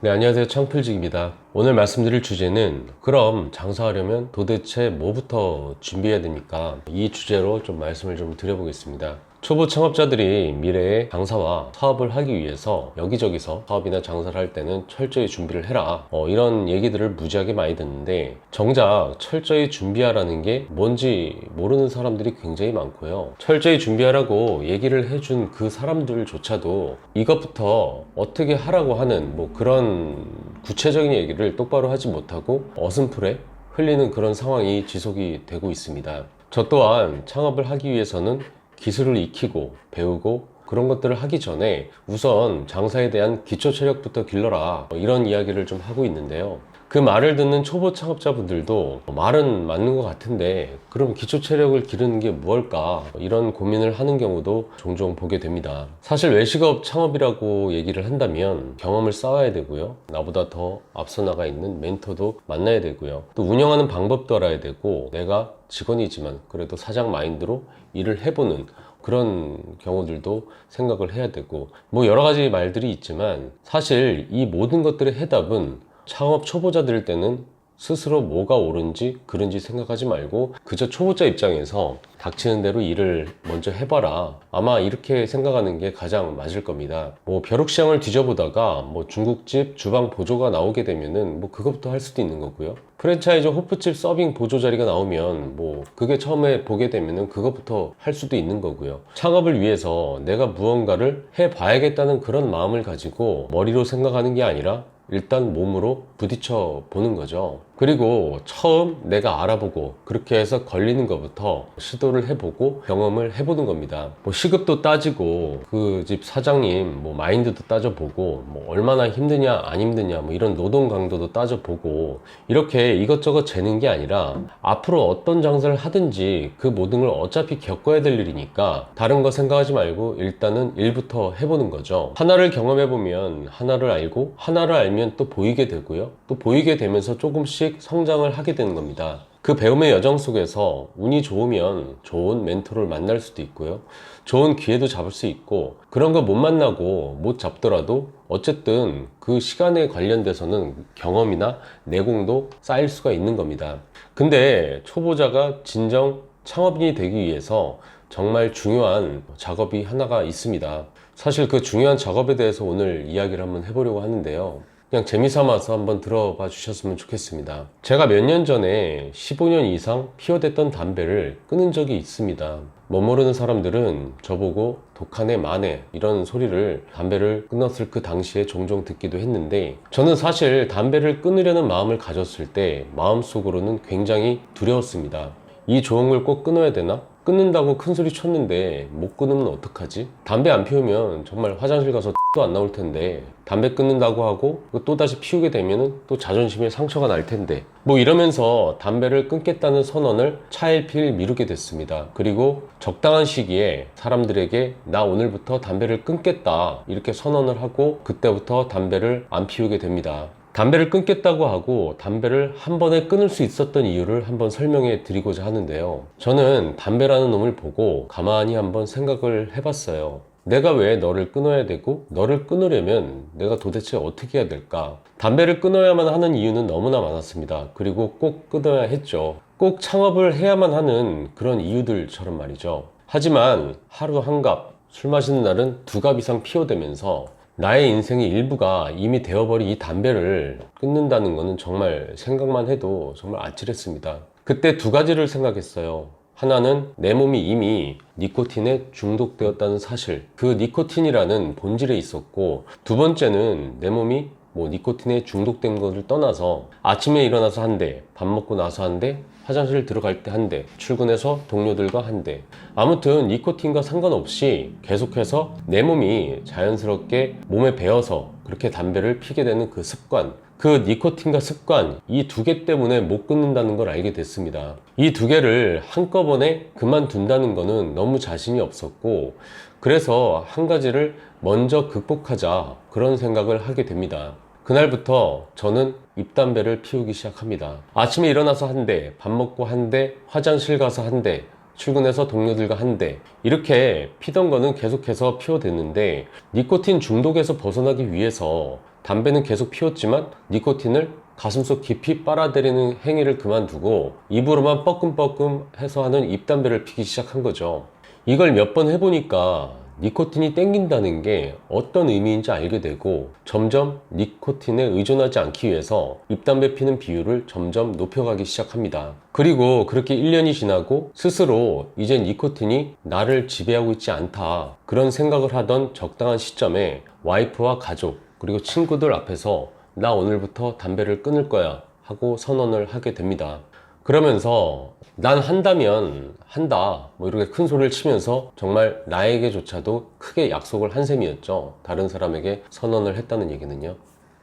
네, 안녕하세요. 창필직입니다. 오늘 말씀드릴 주제는 그럼 장사하려면 도대체 뭐부터 준비해야 됩니까? 이 주제로 좀 말씀을 좀 드려보겠습니다. 초보 창업자들이 미래의 장사와 사업을 하기 위해서 여기저기서 사업이나 장사를 할 때는 철저히 준비를 해라. 어, 이런 얘기들을 무지하게 많이 듣는데 정작 철저히 준비하라는 게 뭔지 모르는 사람들이 굉장히 많고요. 철저히 준비하라고 얘기를 해준 그 사람들조차도 이것부터 어떻게 하라고 하는 뭐 그런 구체적인 얘기를 똑바로 하지 못하고 어슴풀에 흘리는 그런 상황이 지속이 되고 있습니다. 저 또한 창업을 하기 위해서는 기술을 익히고 배우고 그런 것들을 하기 전에 우선 장사에 대한 기초 체력부터 길러라 이런 이야기를 좀 하고 있는데요. 그 말을 듣는 초보 창업자분들도 말은 맞는 것 같은데 그럼 기초 체력을 기르는 게 무엇일까 이런 고민을 하는 경우도 종종 보게 됩니다. 사실 외식업 창업이라고 얘기를 한다면 경험을 쌓아야 되고요. 나보다 더 앞서 나가 있는 멘토도 만나야 되고요. 또 운영하는 방법도 알아야 되고 내가 직원이지만 그래도 사장 마인드로 일을 해보는 그런 경우들도 생각을 해야 되고 뭐 여러 가지 말들이 있지만 사실 이 모든 것들의 해답은 창업 초보자들 때는 스스로 뭐가 옳은지 그른지 생각하지 말고 그저 초보자 입장에서 닥치는 대로 일을 먼저 해봐라. 아마 이렇게 생각하는 게 가장 맞을 겁니다. 뭐 벼룩시장을 뒤져보다가 뭐 중국집 주방 보조가 나오게 되면은 뭐 그것부터 할 수도 있는 거고요. 프랜차이즈 호프집 서빙 보조 자리가 나오면 뭐 그게 처음에 보게 되면은 그것부터 할 수도 있는 거고요. 창업을 위해서 내가 무언가를 해봐야겠다는 그런 마음을 가지고 머리로 생각하는 게 아니라 일단 몸으로 부딪혀 보는 거죠. 그리고 처음 내가 알아보고 그렇게 해서 걸리는 것부터 시도를 해보고 경험을 해보는 겁니다. 뭐 시급도 따지고 그 집 사장님 뭐 마인드도 따져보고 뭐 얼마나 힘드냐 안 힘드냐 뭐 이런 노동 강도도 따져보고 이렇게 이것저것 재는 게 아니라 앞으로 어떤 장사를 하든지 그 모든 걸 어차피 겪어야 될 일이니까 다른 거 생각하지 말고 일단은 일부터 해보는 거죠. 하나를 경험해보면 하나를 알고 하나를 알면 또 보이게 되고요. 또 보이게 되면서 조금씩 성장을 하게 되는 겁니다. 그 배움의 여정 속에서 운이 좋으면 좋은 멘토를 만날 수도 있고요. 좋은 기회도 잡을 수 있고 그런 거 못 만나고 못 잡더라도 어쨌든 그 시간에 관련돼서는 경험이나 내공도 쌓일 수가 있는 겁니다. 근데 초보자가 진정 창업인이 되기 위해서 정말 중요한 작업이 하나가 있습니다. 사실 그 중요한 작업에 대해서 오늘 이야기를 한번 해보려고 하는데요. 그냥 재미삼아서 한번 들어봐 주셨으면 좋겠습니다. 제가 몇 년 전에 15년 이상 피워댔던 담배를 끊은 적이 있습니다. 못 모르는 사람들은 저보고 독하네 마네 이런 소리를 담배를 끊었을 그 당시에 종종 듣기도 했는데 저는 사실 담배를 끊으려는 마음을 가졌을 때 마음속으로는 굉장히 두려웠습니다. 이걸꼭 끊어야 되나? 끊는다고 큰 소리 쳤는데 못 끊으면 어떡하지? 담배 안 피우면 정말 화장실 가서 도 안 나올 텐데 담배 끊는다고 하고 또 다시 피우게 되면은 또 자존심에 상처가 날 텐데 뭐 이러면서 담배를 끊겠다는 선언을 차일피일 미루게 됐습니다. 그리고 적당한 시기에 사람들에게 나 오늘부터 담배를 끊겠다 이렇게 선언을 하고 그때부터 담배를 안 피우게 됩니다. 담배를 끊겠다고 하고 담배를 한 번에 끊을 수 있었던 이유를 한번 설명해 드리고자 하는데요. 저는 담배라는 놈을 보고 가만히 한번 생각을 해봤어요. 내가 왜 너를 끊어야 되고 너를 끊으려면 내가 도대체 어떻게 해야 될까? 담배를 끊어야만 하는 이유는 너무나 많았습니다. 그리고 꼭 끊어야 했죠. 꼭 창업을 해야만 하는 그런 이유들처럼 말이죠. 하지만 하루 한 갑 술 마시는 날은 두 갑 이상 피워대면서 나의 인생의 일부가 이미 되어버린 이 담배를 끊는다는 것은 정말 생각만 해도 정말 아찔했습니다. 그때 두 가지를 생각했어요. 하나는 내 몸이 이미 니코틴에 중독되었다는 사실. 그 니코틴이라는 본질에 있었고, 두 번째는 내 몸이 뭐 니코틴에 중독된 것을 떠나서 아침에 일어나서 한 대, 밥 먹고 나서 한 대, 화장실 들어갈 때 한 대, 출근해서 동료들과 한 대. 아무튼 니코틴과 상관없이 계속해서 내 몸이 자연스럽게 몸에 배어서 그렇게 담배를 피게 되는 그 습관. 그 니코틴과 습관, 이 두 개 때문에 못 끊는다는 걸 알게 됐습니다. 이 두 개를 한꺼번에 그만둔다는 거는 너무 자신이 없었고, 그래서 한 가지를 먼저 극복하자 그런 생각을 하게 됩니다. 그날부터 저는 입담배를 피우기 시작합니다. 아침에 일어나서 한 대, 밥 먹고 한 대, 화장실 가서 한 대, 출근해서 동료들과 한 대 이렇게 피던 거는 계속해서 피워댔는데 니코틴 중독에서 벗어나기 위해서 담배는 계속 피웠지만 니코틴을 가슴속 깊이 빨아들이는 행위를 그만두고 입으로만 뻐끔뻐끔 해서 하는 입담배를 피기 시작한 거죠. 이걸 몇 번 해보니까 니코틴이 땡긴다는 게 어떤 의미인지 알게 되고 점점 니코틴에 의존하지 않기 위해서 입담배 피는 비율을 점점 높여가기 시작합니다. 그리고 그렇게 1년이 지나고 스스로 이제 니코틴이 나를 지배하고 있지 않다 그런 생각을 하던 적당한 시점에 와이프와 가족 그리고 친구들 앞에서 나 오늘부터 담배를 끊을 거야 하고 선언을 하게 됩니다. 그러면서 난 한다면 한다. 뭐 이렇게 큰 소리를 치면서 정말 나에게조차도 크게 약속을 한 셈이었죠. 다른 사람에게 선언을 했다는 얘기는요.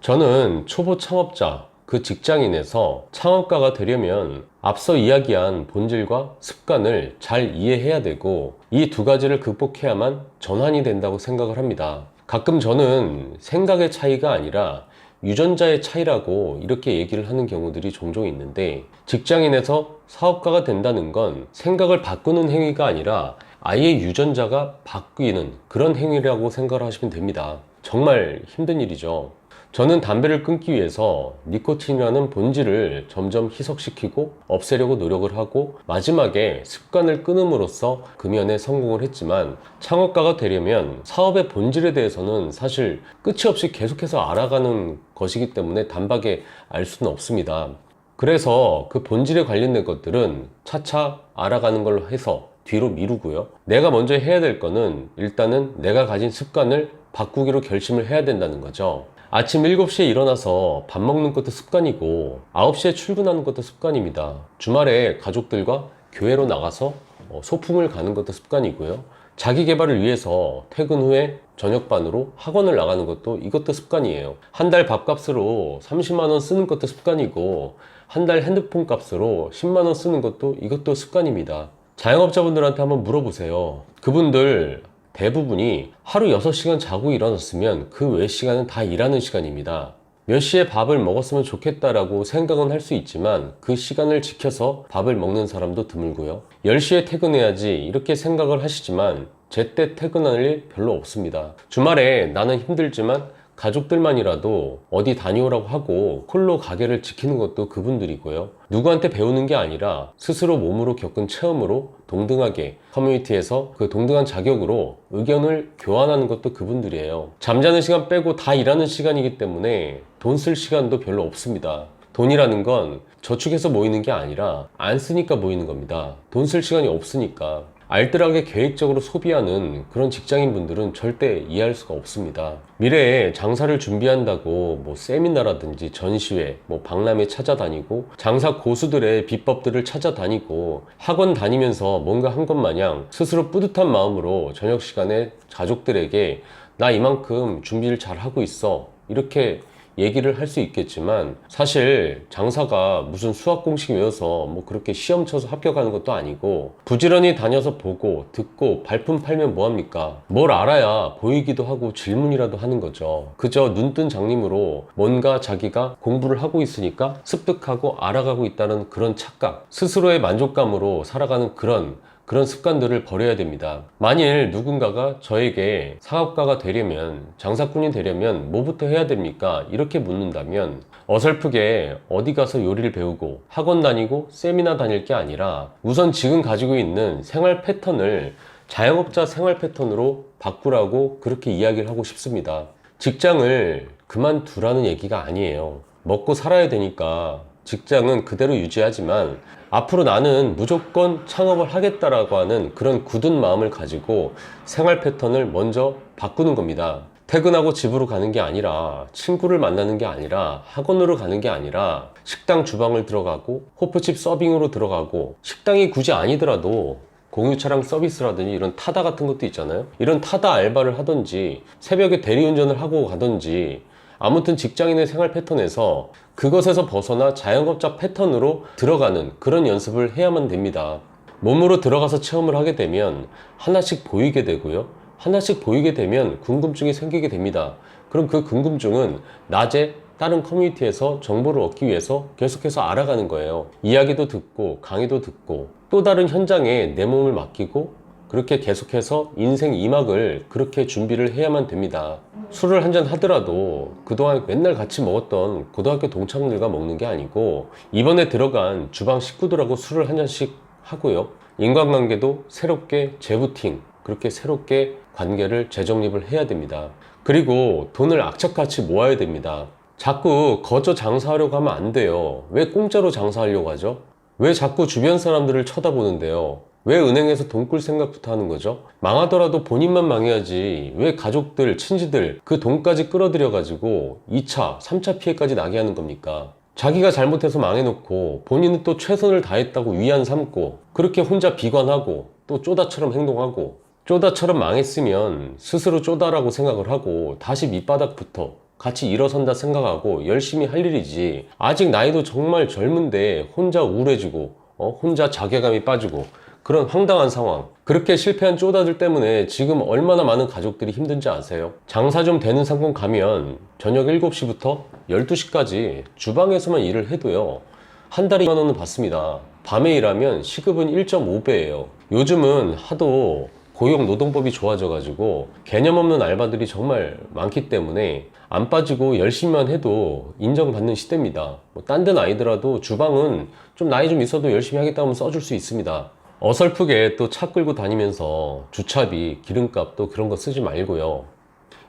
저는 초보 창업자 그 직장인에서 창업가가 되려면 앞서 이야기한 본질과 습관을 잘 이해해야 되고 이 두 가지를 극복해야만 전환이 된다고 생각을 합니다. 가끔 저는 생각의 차이가 아니라 유전자의 차이라고 이렇게 얘기를 하는 경우들이 종종 있는데 직장인에서 사업가가 된다는 건 생각을 바꾸는 행위가 아니라 아예 유전자가 바뀌는 그런 행위라고 생각을 하시면 됩니다. 정말 힘든 일이죠. 저는 담배를 끊기 위해서 니코틴이라는 본질을 점점 희석시키고 없애려고 노력을 하고 마지막에 습관을 끊음으로써 금연에 성공을 했지만 창업가가 되려면 사업의 본질에 대해서는 사실 끝이 없이 계속해서 알아가는 것이기 때문에 단박에 알 수는 없습니다. 그래서 그 본질에 관련된 것들은 차차 알아가는 걸로 해서 뒤로 미루고요. 내가 먼저 해야 될 거는 일단은 내가 가진 습관을 바꾸기로 결심을 해야 된다는 거죠. 아침 7시에 일어나서 밥 먹는 것도 습관이고 9시에 출근하는 것도 습관입니다. 주말에 가족들과 교회로 나가서 어, 소풍을 가는 것도 습관이고요. 자기 개발을 위해서 퇴근 후에 저녁반으로 학원을 나가는 것도 이것도 습관이에요. 한 달 밥값으로 30만원 쓰는 것도 습관이고 한 달 핸드폰 값으로 10만원 쓰는 것도 이것도 습관입니다. 자영업자분들한테 한번 물어보세요. 그분들 대부분이 하루 6시간 자고 일어났으면 그 외 시간은 다 일하는 시간입니다. 몇 시에 밥을 먹었으면 좋겠다라고 생각은 할 수 있지만 그 시간을 지켜서 밥을 먹는 사람도 드물고요. 10시에 퇴근해야지 이렇게 생각을 하시지만 제때 퇴근할 일 별로 없습니다. 주말에 나는 힘들지만 가족들만이라도 어디 다녀오라고 하고 홀로 가게를 지키는 것도 그분들이고요. 누구한테 배우는 게 아니라 스스로 몸으로 겪은 체험으로 동등하게 커뮤니티에서 그 동등한 자격으로 의견을 교환하는 것도 그분들이에요. 잠자는 시간 빼고 다 일하는 시간이기 때문에 돈 쓸 시간도 별로 없습니다. 돈이라는 건 저축해서 모이는 게 아니라 안 쓰니까 모이는 겁니다. 돈 쓸 시간이 없으니까. 알뜰하게 계획적으로 소비하는 그런 직장인 분들은 절대 이해할 수가 없습니다. 미래에 장사를 준비한다고 뭐 세미나라든지 전시회, 뭐 박람회 찾아다니고 장사 고수들의 비법들을 찾아다니고 학원 다니면서 뭔가 한 것 마냥 스스로 뿌듯한 마음으로 저녁 시간에 가족들에게 나 이만큼 준비를 잘 하고 있어. 이렇게 얘기를 할 수 있겠지만 사실 장사가 무슨 수학 공식 외워서 뭐 그렇게 시험 쳐서 합격하는 것도 아니고 부지런히 다녀서 보고 듣고 발품 팔면 뭐합니까? 뭘 알아야 보이기도 하고 질문이라도 하는 거죠. 그저 눈뜬 장님으로 뭔가 자기가 공부를 하고 있으니까 습득하고 알아가고 있다는 그런 착각, 스스로의 만족감으로 살아가는 그런 그런 습관들을 버려야 됩니다. 만일 누군가가 저에게 사업가가 되려면, 장사꾼이 되려면 뭐부터 해야 됩니까? 이렇게 묻는다면 어설프게 어디 가서 요리를 배우고 학원 다니고 세미나 다닐 게 아니라 우선 지금 가지고 있는 생활 패턴을 자영업자 생활 패턴으로 바꾸라고 그렇게 이야기를 하고 싶습니다. 직장을 그만두라는 얘기가 아니에요. 먹고 살아야 되니까 직장은 그대로 유지하지만 앞으로 나는 무조건 창업을 하겠다라고 하는 그런 굳은 마음을 가지고 생활 패턴을 먼저 바꾸는 겁니다. 퇴근하고 집으로 가는 게 아니라 친구를 만나는 게 아니라 학원으로 가는 게 아니라 식당 주방을 들어가고 호프집 서빙으로 들어가고 식당이 굳이 아니더라도 공유 차량 서비스라든지 이런 타다 같은 것도 있잖아요. 이런 타다 알바를 하든지 새벽에 대리운전을 하고 가든지 아무튼 직장인의 생활 패턴에서 그것에서 벗어나 자영업자 패턴으로 들어가는 그런 연습을 해야만 됩니다. 몸으로 들어가서 체험을 하게 되면 하나씩 보이게 되고요. 하나씩 보이게 되면 궁금증이 생기게 됩니다. 그럼 그 궁금증은 낮에 다른 커뮤니티에서 정보를 얻기 위해서 계속해서 알아가는 거예요. 이야기도 듣고 강의도 듣고 또 다른 현장에 내 몸을 맡기고 그렇게 계속해서 인생 2막을 그렇게 준비를 해야만 됩니다. 술을 한 잔 하더라도 그동안 맨날 같이 먹었던 고등학교 동창들과 먹는 게 아니고 이번에 들어간 주방 식구들하고 술을 한 잔씩 하고요. 인간관계도 새롭게 재부팅, 그렇게 새롭게 관계를 재정립을 해야 됩니다. 그리고 돈을 악착같이 모아야 됩니다. 자꾸 거저 장사하려고 하면 안 돼요. 왜 공짜로 장사하려고 하죠? 왜 자꾸 주변 사람들을 쳐다보는데요? 왜 은행에서 돈꿀 생각부터 하는 거죠? 망하더라도 본인만 망해야지. 왜 가족들, 친지들 그 돈까지 끌어들여 가지고 2차, 3차 피해까지 나게 하는 겁니까? 자기가 잘못해서 망해놓고 본인은 또 최선을 다했다고 위안 삼고 그렇게 혼자 비관하고 또 쪼다처럼 행동하고 쪼다처럼 망했으면 스스로 쪼다라고 생각을 하고 다시 밑바닥부터 같이 일어선다 생각하고 열심히 할 일이지 아직 나이도 정말 젊은데 혼자 우울해지고 어, 혼자 자괴감이 빠지고 그런 황당한 상황 그렇게 실패한 쪼다들 때문에 지금 얼마나 많은 가족들이 힘든지 아세요? 장사 좀 되는 상권 가면 저녁 7시부터 12시까지 주방에서만 일을 해도요 한 달에 2만 원은 받습니다 밤에 일하면 시급은 1.5배예요 요즘은 하도 고용 노동법이 좋아져 가지고 개념 없는 알바들이 정말 많기 때문에 안 빠지고 열심히만 해도 인정받는 시대입니다. 뭐 딴 데는 아니더라도 주방은 좀 나이 좀 있어도 열심히 하겠다 하면 써줄 수 있습니다. 어설프게 또 차 끌고 다니면서 주차비, 기름값 또 그런 거 쓰지 말고요.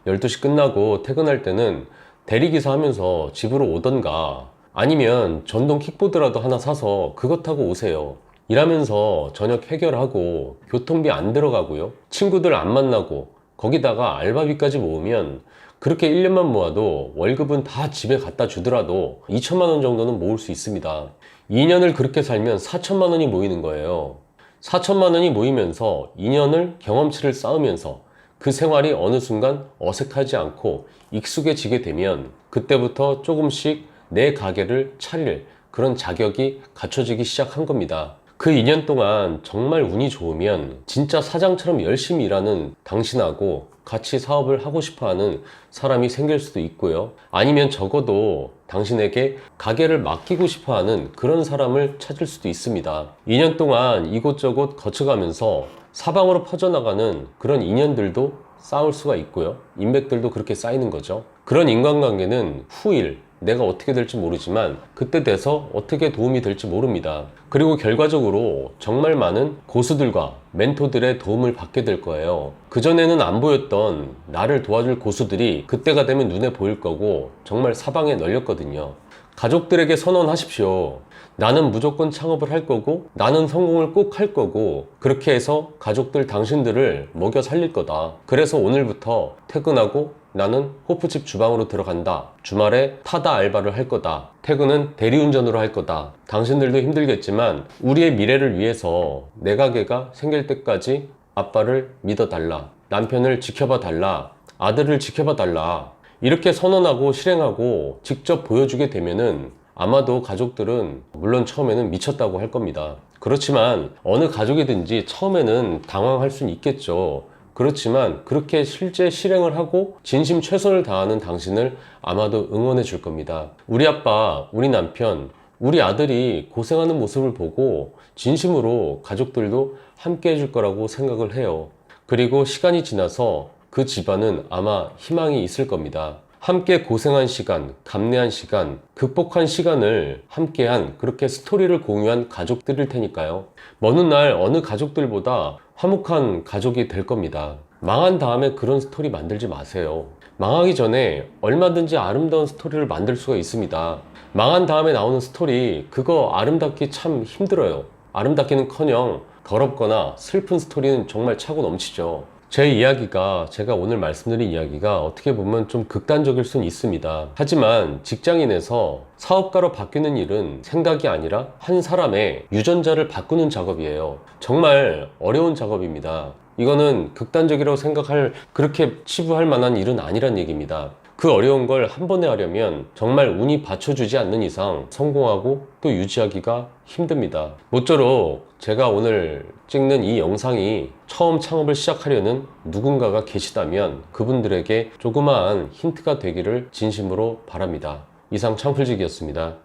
12시 끝나고 퇴근할 때는 대리기사 하면서 집으로 오던가 아니면 전동 킥보드라도 하나 사서 그것 타고 오세요. 일하면서 저녁 해결하고 교통비 안 들어가고요. 친구들 안 만나고 거기다가 알바비까지 모으면 그렇게 1년만 모아도 월급은 다 집에 갖다 주더라도 2천만 원 정도는 모을 수 있습니다. 2년을 그렇게 살면 4천만 원이 모이는 거예요. 4천만 원이 모이면서 2년을 경험치를 쌓으면서 그 생활이 어느 순간 어색하지 않고 익숙해지게 되면 그때부터 조금씩 내 가게를 차릴 그런 자격이 갖춰지기 시작한 겁니다. 그 2년 동안 정말 운이 좋으면 진짜 사장처럼 열심히 일하는 당신하고 같이 사업을 하고 싶어 하는 사람이 생길 수도 있고요. 아니면 적어도 당신에게 가게를 맡기고 싶어 하는 그런 사람을 찾을 수도 있습니다. 2년 동안 이곳저곳 거쳐가면서 사방으로 퍼져나가는 그런 인연들도 쌓을 수가 있고요. 인맥들도 그렇게 쌓이는 거죠. 그런 인간관계는 후일, 내가 어떻게 될지 모르지만 그때 돼서 어떻게 도움이 될지 모릅니다. 그리고 결과적으로 정말 많은 고수들과 멘토들의 도움을 받게 될 거예요. 그전에는 안 보였던 나를 도와줄 고수들이 그때가 되면 눈에 보일 거고 정말 사방에 널렸거든요. 가족들에게 선언하십시오. 나는 무조건 창업을 할 거고 나는 성공을 꼭 할 거고 그렇게 해서 가족들 당신들을 먹여 살릴 거다. 그래서 오늘부터 퇴근하고 나는 호프집 주방으로 들어간다. 주말에 타다 알바를 할 거다. 퇴근은 대리운전으로 할 거다. 당신들도 힘들겠지만 우리의 미래를 위해서 내 가게가 생길 때까지 아빠를 믿어달라. 남편을 지켜봐 달라. 아들을 지켜봐 달라. 이렇게 선언하고 실행하고 직접 보여주게 되면은 아마도 가족들은 물론 처음에는 미쳤다고 할 겁니다. 그렇지만 어느 가족이든지 처음에는 당황할 수는 있겠죠. 그렇지만 그렇게 실제 실행을 하고 진심 최선을 다하는 당신을 아마도 응원해 줄 겁니다. 우리 아빠, 우리 남편, 우리 아들이 고생하는 모습을 보고 진심으로 가족들도 함께 해줄 거라고 생각을 해요. 그리고 시간이 지나서 그 집안은 아마 희망이 있을 겁니다. 함께 고생한 시간, 감내한 시간, 극복한 시간을 함께한 그렇게 스토리를 공유한 가족들일 테니까요. 먼 훗날 어느 가족들보다 화목한 가족이 될 겁니다. 망한 다음에 그런 스토리 만들지 마세요. 망하기 전에 얼마든지 아름다운 스토리를 만들 수가 있습니다. 망한 다음에 나오는 스토리, 그거 아름답기 참 힘들어요. 아름답기는 커녕 더럽거나 슬픈 스토리는 정말 차고 넘치죠. 제 이야기가 제가 오늘 말씀드린 이야기가 어떻게 보면 좀 극단적일 수는 있습니다. 하지만 직장인에서 사업가로 바뀌는 일은 생각이 아니라 한 사람의 유전자를 바꾸는 작업이에요. 정말 어려운 작업입니다. 이거는 극단적이라고 생각할 그렇게 치부할 만한 일은 아니란 얘기입니다. 그 어려운 걸 한 번에 하려면 정말 운이 받쳐주지 않는 이상 성공하고 또 유지하기가 힘듭니다. 모쪼록 제가 오늘 찍는 이 영상이 처음 창업을 시작하려는 누군가가 계시다면 그분들에게 조그마한 힌트가 되기를 진심으로 바랍니다. 이상 창풀직이었습니다.